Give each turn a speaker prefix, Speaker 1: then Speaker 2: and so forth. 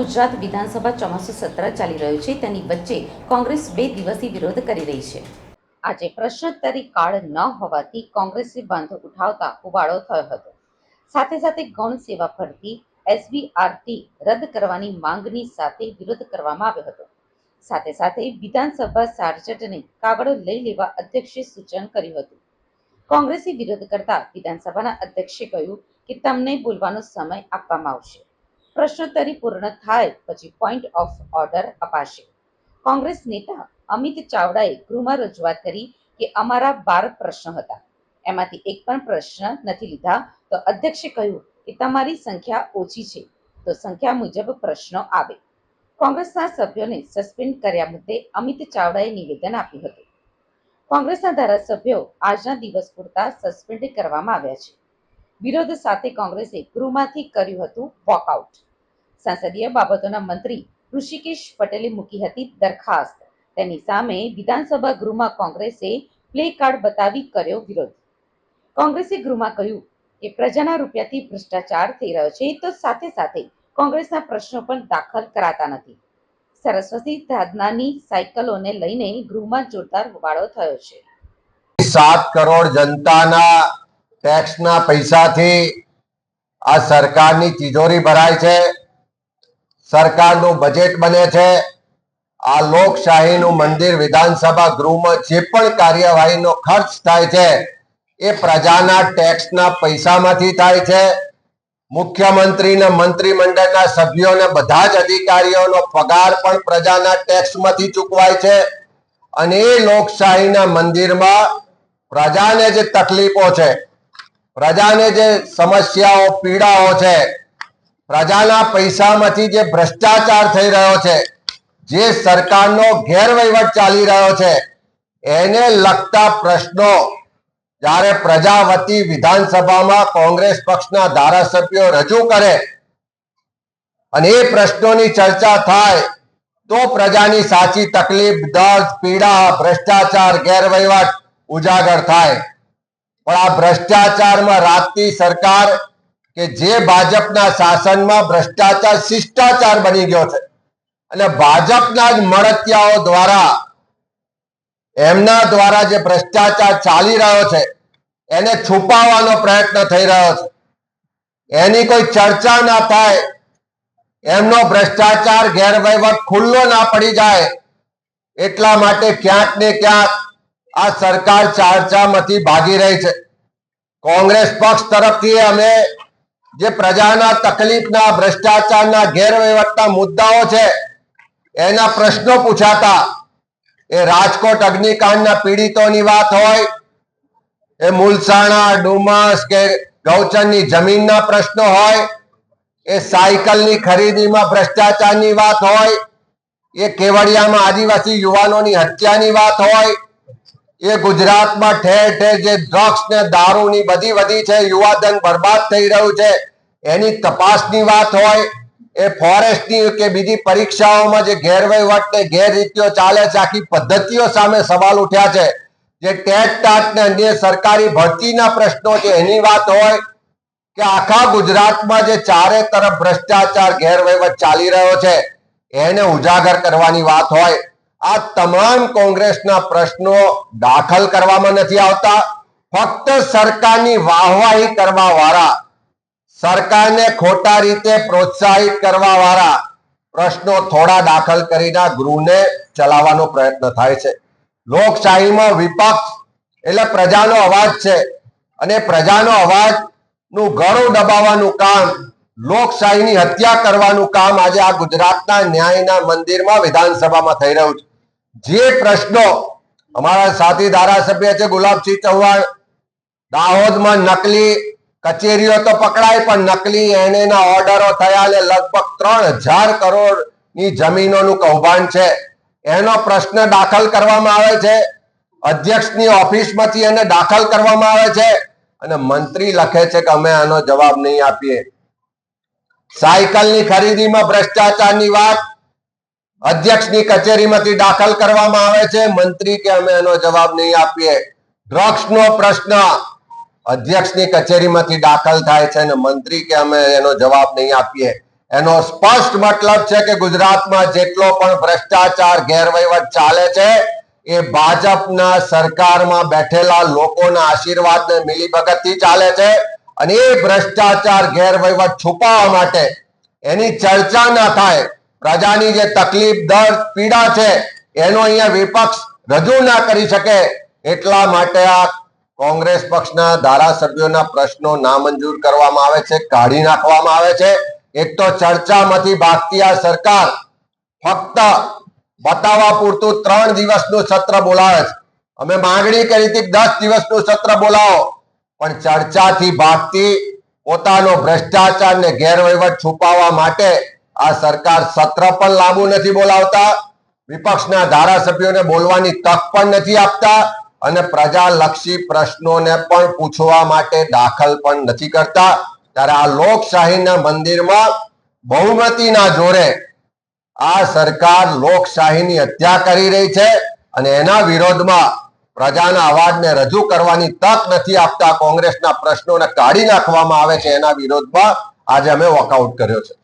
Speaker 1: ગુજરાત વિધાનસભા ચોમાસું સત્ર ચાલી રહ્યું છે. તેની વચ્ચે કોંગ્રેસ બે દિવસથી વિરોધ કરી રહી છે. આજે પ્રશ્નોત્તરી કાળ ન હોવાથી કોંગ્રેસે બાંધો ઉઠાવતા ઉબાળો થયો હતો. સાથે સાથે ગૌણ સેવા ભરતી એસબીઆરટી રદ કરવાની માંગની સાથે વિરોધ કરવામાં આવ્યો હતો. સાથે સાથે વિધાનસભા સાર્જટને કાગળો લઈ લેવા અધ્યક્ષે સૂચન કર્યું હતું. કોંગ્રેસે વિરોધ કરતા વિધાનસભાના અધ્યક્ષે કહ્યું કે, તમને બોલવાનો સમય આપવામાં આવશે. પ્રશ્નોત્તરી પૂર્ણ થાય પછી પોઈન્ટ ઓફ ઓર્ડર અપાશે. કોંગ્રેસ નેતા અમિત ચાવડાએ ગૃહમાં રજૂઆત કરી કે અમારા બાર પ્રશ્નો હતા. એમાંથી એક પણ પ્રશ્ન નથી લીધા. તો અધ્યક્ષે કહ્યું કે તમારી સંખ્યા ઓછી છે. તો સંખ્યા મુજબ પ્રશ્નો આવે. કોંગ્રેસના સભ્યોને સસ્પેન્ડ કર્યા મુદ્દે અમિત ચાવડાએ નિવેદન આપ્યું હતું. કોંગ્રેસના ધારાસભ્યો આજના દિવસ પૂરતા સસ્પેન્ડ કરવામાં આવ્યા છે. વિરોધ સાથે કોંગ્રેસે ગૃહમાંથી કર્યું હતું વોકઆઉટ. સંસદીય બાબતોના મંત્રી ઋષિકેશ પટેલે મૂકી હતી દરખાસ્ત. તેની સામે વિધાનસભા ગૃહમાં કોંગ્રેસે પ્લે કાર્ડ બતાવી કર્યો વિરોધ. કોંગ્રેસે ગૃહમાં કહ્યું કે પ્રજાના રૂપિયાથી ભ્રષ્ટાચાર થઈ રહ્યો છે, તો સાથે સાથે કોંગ્રેસના પ્રશ્નો પણ દાખલ કરાતા નથી. સરસ્વતી સાધનાની સાયકલોને લઈને ગૃહમાં જોરદાર હોબાળો થયો છે.
Speaker 2: સાત કરોડ જનતાના ટેક્સના પૈસાથી આ સરકારની તિજોરી ભરાય છે. સરકારનું બજેટ બને છે. આ લોકશાહીનું મંદિર વિધાનસભા ગૃહમાં જે પણ કાર્યવાહીનો ખર્ચ થાય છે, એ પ્રજાના ટેક્સના પૈસામાંથી થાય છે. મુખ્યમંત્રીને મંત્રીમંડળના સભ્યોને બધા જ અધિકારીઓનો પગાર પણ પ્રજાના ટેક્સમાંથી ચૂકવાય છે. અને એ લોકશાહીના મંદિરમાં પ્રજાને જે તકલીફો છે. પ્રજાને જે સમસ્યાઓ, પીડાઓ છે, પ્રજાના પૈસામાંથી જે ભ્રષ્ટાચાર થઈ રહ્યો છે, જે સરકારનો ગેરવહીવટ ચાલી રહ્યો છે, એને લગતા પ્રશ્નો જ્યારે પ્રજા વતી વિધાનસભામાં કોંગ્રેસ પક્ષના ધારાસભ્યો રજૂ કરે અને એ પ્રશ્નોની ચર્ચા થાય, તો પ્રજાની સાચી તકલીફ, દર્દ, પીડા, ભ્રષ્ટાચાર, ગેરવહીવટ ઉજાગર થાય. પણ આ ભ્રષ્ટાચારમાં રાખતી સરકાર કે જે ભાજપના શાસનમાં ભ્રષ્ટાચાર શિષ્ટાચાર બની ગયો છે. અને ભાજપના જ મળતિયાઓ દ્વારા, એમના દ્વારા જે ભ્રષ્ટાચાર ચાલી રહ્યો છે, એને છુપાવવાનો પ્રયત્ન થઈ રહ્યો છે. એની કોઈ ચર્ચા ના થાય, એમનો ભ્રષ્ટાચાર ગેરવહીવટ ખુલ્લો ના પડી જાય, એટલા માટે ક્યાંક ને ક્યાંક આ સરકાર ચર્ચામાંથી ભાગી રહી છે. કોંગ્રેસ પક્ષ તરફથી અમે જે પ્રજાના તકલીફના, ભ્રષ્ટાચારના ગેરવહીવટના મુદ્દાઓ છે, એના પ્રશ્નો પૂછાતા, એ રાજકોટ અગ્નિકાંડના પીડિતોની વાત હોય, એ મુલસાણા, ડુમસ કે ગૌચરની જમીનના પ્રશ્નો હોય, એ સાયકલની ખરીદીમાં ભ્રષ્ટાચારની વાત હોય, એ કેવડિયામાં આદિવાસી યુવાનોની હત્યાની વાત હોય એ ગુજરાતમાં ઠેર ઠેર જે ડ્રગ્સ ને દારૂની બધી વધી છે, યુવાધન બરબાદ થઈ રહ્યું છે, એની તપાસની વાત હોય, એ ફોરેસ્ટની કે બીજી પરીક્ષાઓમાં જે ગેરવહીવટ ને ગેરરીતિઓ ચાલે છે, આખી પદ્ધતિઓ સામે સવાલ ઉઠ્યા છે. જે ટેટ ટાટ ને અન્ય સરકારી ભરતીના પ્રશ્નો છે, એની વાત હોય કે આખા ગુજરાતમાં જે ચારે તરફ ભ્રષ્ટાચાર ગેરવહીવટ ચાલી રહ્યો છે, એને ઉજાગર કરવાની વાત હોય. આ તમામ કોંગ્રેસના પ્રશ્નો દાખલ કરવામાં નથી આવતા. ફક્ત સરકારની વાહવાહી કરવા વાળા સરકારને ખોટા રીતે પ્રોત્સાહિત કરવા વાળા પ્રશ્નો થોડા દાખલ કરીને ગૃહને ચલાવવાનો પ્રયત્ન થાય છે. લોકશાહીમાં વિપક્ષ એટલે પ્રજાનો અવાજ છે. અને પ્રજાનો અવાજનું ગળું દબાવવાનું કામ, લોકશાહીની હત્યા કરવાનું કામ આજે આ ગુજરાતના ન્યાયના મંદિરમાં વિધાનસભામાં થઈ રહ્યું છે. જે પ્રશ્નો અમારા સાથી ધારાસભ્ય છે, ગુલાબસિંહ ચૌહાણ, દાહોદમાં નકલી કચેરીઓ તો પકડાય, પણ નકલી એનેના ઓર્ડરો થયા લગભગ ત્રણ હજાર કરોડની જમીનોનું કૌભાંડ છે. એનો પ્રશ્ન દાખલ કરવામાં આવે છે. અધ્યક્ષની ઓફિસમાંથી એને દાખલ કરવામાં આવે છે. અને મંત્રી લખે છે કે અમે આનો જવાબ નહીં આપીએ. સાયકલની ખરીદીમાં ભ્રષ્ટાચારની વાત અધ્યક્ષની કચેરીમાંથી દાખલ કરવામાં આવે છે. મંત્રી કે અમે એનો જવાબ નહીં આપીએ. ડ્રગ્સનો પ્રશ્ન અધ્યક્ષની કચેરીમાંથી દાખલ થાય છે અને મંત્રી કે અમે એનો જવાબ નહીં આપીએ. એનો સ્પષ્ટ મતલબ છે કે ગુજરાતમાં જેટલો પણ ભ્રષ્ટાચાર ગેરવહીવટ ચાલે છે, એ ભાજપના સરકારમાં બેઠેલા લોકોના આશીર્વાદને મિલીભગતથી ચાલે છે અને એ ભ્રષ્ટાચાર ગેરવહીવટ છુપાવવા માટે એની ચર્ચા ના થાય પ્રજાની જે તકલીફ, દર્દ, પીડા છે, એનો અહીંયા વિપક્ષ રજૂ ના કરી શકે એટલા માટે આ કોંગ્રેસ પક્ષના ધારાસભ્યોના પ્રશ્નો નામંજૂર કરવામાં આવે છે, કાઢી નાખવામાં આવે છે. એક તો ચર્ચામાંથી ભાગતી આ સરકાર ફક્ત બતાવવા પૂરતું ત્રણ દિવસનું સત્ર બોલાવે છે. અમે માંગણી કરી હતી દસ દિવસનું સત્ર બોલાવો, પણ ચર્ચાથી ભાગતી પોતાનો ભ્રષ્ટાચાર ને ગેરવહીવટ છુપાવવા માટે આ સરકાર સત્ર પણ લાંબુ નથી બોલાવતા, વિપક્ષના ધારાસભ્યોને બોલવાની તક પણ નથી આપતા અને પ્રજાલક્ષી પ્રશ્નોને પણ પૂછવા માટે દાખલ પણ નથી કરતા. ત્યારે આ લોકશાહીના મંદિરમાં બહુમતીના જોરે આ સરકાર લોકશાહીની હત્યા કરી રહી છે અને એના વિરોધમાં પ્રજાના અવાજને રજૂ કરવાની તક નથી આપતા. કોંગ્રેસના પ્રશ્નોને કાઢી નાખવામાં આવે છે એના વિરોધમાં આજે અમે વોકઆઉટ કર્યો છે.